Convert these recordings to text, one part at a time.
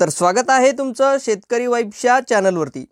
तर स्वागत आहे तुमचं शेतकरी वाईफच्या चॅनलवरती.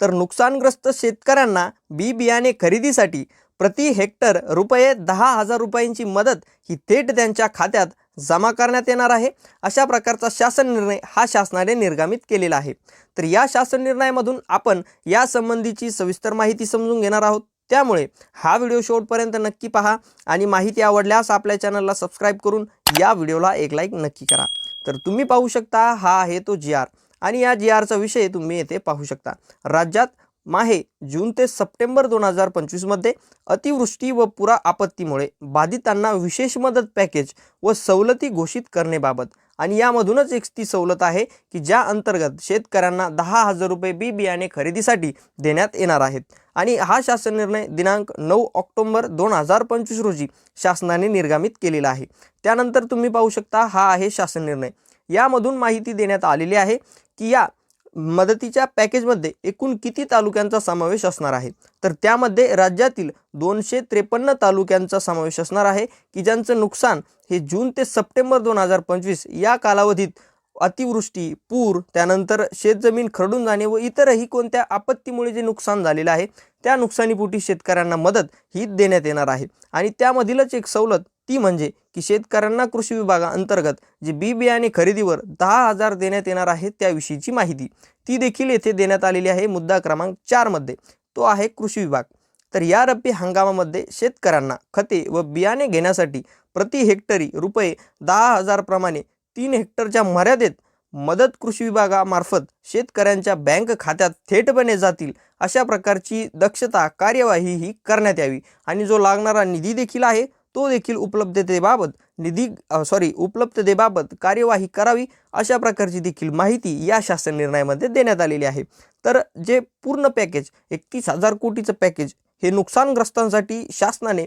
तर नुकसानग्रस्त शेतकऱ्यांना बी बियाणे खरेदीसाठी प्रति हेक्टर रुपये दहा हजार रुपयांची मदत ही थेट त्यांच्या खात्यात जमा करण्यात येणार आहे. अशा प्रकारचा शासन निर्णय हा शासनाने निर्गमित केलेला आहे. तर या शासन निर्णयामधून आपण या संबंधीची सविस्तर माहिती समजून घेणार आहोत. त्यामुळे हा व्हिडिओ शेवटपर्यंत नक्की पहा आणि माहिती आवडल्यास आपल्या चॅनलला सबस्क्राईब करून या व्हिडिओला एक लाईक नक्की करा. तर तुम्ही पाहू शकता हा आहे तो जी आर आणि या जी आरचा विषय तुम्ही येथे पाहू शकता. राज्यात माहे जून ते सप्टेंबर दोन हजार पंचवीसमध्ये अतिवृष्टी व पुरा आपत्तीमुळे बाधितांना विशेष मदत पॅकेज व सवलती घोषित करण्याबाबत आणि यामधूनच एक ती सवलत आहे की ज्या अंतर्गत शेतकऱ्यांना दहा हजार रुपये बी बियाणे खरेदीसाठी देण्यात येणार आहेत. आणि हा शासन निर्णय दिनांक नऊ ऑक्टोंबर दोन हजार पंचवीस रोजी शासनाने निर्गमित केलेला आहे. त्यानंतर तुम्ही पाहू शकता हा आहे शासन निर्णय. यामधून माहिती देण्यात आलेली आहे की या मदतीच्या पॅकेजमध्ये एकूण किती तालुक्यांचा समावेश असणार आहे? तर त्यामध्ये राज्यातील दोनशे त्रेपन्न तालुक्यांचा समावेश असणार आहे की ज्यांचं नुकसान हे जून ते सप्टेंबर दोन हजार पंचवीस या कालावधीत अतिवृष्टी पूर त्यानंतर शेतजमीन खरडून जाणे व इतरही कोणत्या आपत्तीमुळे जे नुकसान झालेलं आहे त्या नुकसानीपोटी शेतकऱ्यांना मदत ही देण्यात येणार आहे. आणि त्यामधीलच एक सवलत ती म्हणजे की शेतकऱ्यांना कृषी विभागाअंतर्गत जे बी बियाणे खरेदीवर दहा हजार देण्यात येणार आहे त्याविषयीची माहिती. ती देखील येथे देण्यात आलेली आहे मुद्दा क्रमांक चारमध्ये तो आहे कृषी विभाग. तर या रब्बी हंगामामध्ये शेतकऱ्यांना खते व बियाणे घेण्यासाठी प्रति हेक्टरी रुपये दहा हजारप्रमाणे तीन हेक्टरच्या मर्यादेत मदत कृषी विभागामार्फत शेतकऱ्यांच्या बँक खात्यात थेटपणे जातील अशा प्रकारची दक्षता कार्यवाही ही करण्यात यावी आणि जो लागणारा निधी देखील आहे तो देखील उपलब्धतेबाबत निधी सॉरी उपलब्धतेबाबत कार्यवाही करावी अशा प्रकारची देखील माहिती या शासन निर्णयामध्ये देण्यात आलेली आहे. तर जे पूर्ण पॅकेज एकतीस हजार कोटीचं पॅकेज हे नुकसानग्रस्तांसाठी शासनाने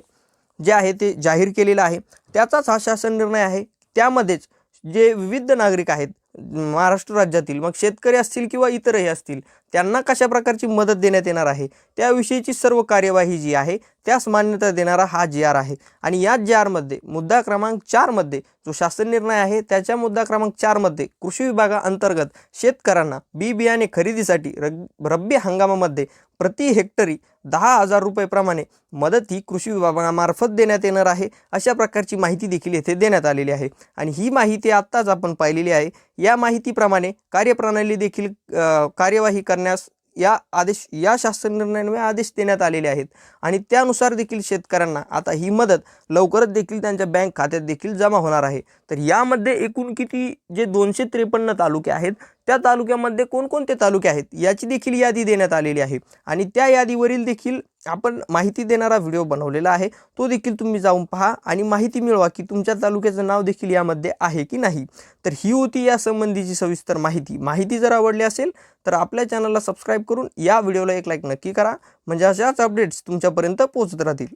जे आहे ते जाहीर केलेलं आहे. त्याचाच हा शासन निर्णय आहे. त्यामध्येच जे विविध नागरिक आहेत महाराष्ट्र राज्यातील मग शेतकरी असतील किंवा इतरही असतील त्यांना कशा प्रकारची मदत देण्यात येणार आहे? त्याविषयीची सर्व कार्यवाही जी आहे त्यास मान्यता देणारा हा जी आर आहे. आणि या जी आरमध्ये मुद्दा क्रमांक चारमध्ये जो शासन निर्णय आहे त्याच्या मुद्दा क्रमांक चारमध्ये कृषी विभागाअंतर्गत शेतकऱ्यांना बी बियाणे खरेदीसाठी रग रब्बी हंगामामध्ये प्रति हेक्टरी दहा हजार रुपयेप्रमाणे मदत ही कृषी विभागामार्फत देण्यात येणार आहे अशा प्रकारची माहिती देखील येथे देण्यात आलेली आहे. आणि ही माहिती आत्ताच आपण पाहिलेली आहे. या माहितीप्रमाणे कार्यप्रणाली देखील कार्यवाही कार्यवाही करण्यास या आदेश या शासन निर्णयामुळे आदेश देण्यात आलेले आहेत. आणि त्यानुसार देखील शेतकऱ्यांना आता ही मदत लवकरच देखील त्यांच्या बँक खात्यात देखील जमा होणार आहे. तर यामध्ये एकूण किती जे दोनशे त्रेपन्न तालुके आहेत त्या तालुक्यामध्ये कोणकोणते तालुके आहेत याची देखील यादी देण्यात आलेली आहे. आणि त्या यादीवरील देखील आपण माहिती देणारा व्हिडिओ बनवलेला आहे तो देखील तुम्ही जाऊन पहा आणि माहिती मिळवा की तुमच्या तालुक्याचं नाव देखील यामध्ये आहे की नाही. तर ही होती या संबंधीची सविस्तर माहिती. माहिती जर आवडली असेल तर आपल्या चॅनलला सबस्क्राईब करून या व्हिडिओला एक लाईक नक्की करा. म्हणजे अशाच अपडेट्स तुमच्यापर्यंत पोहोचत राहतील.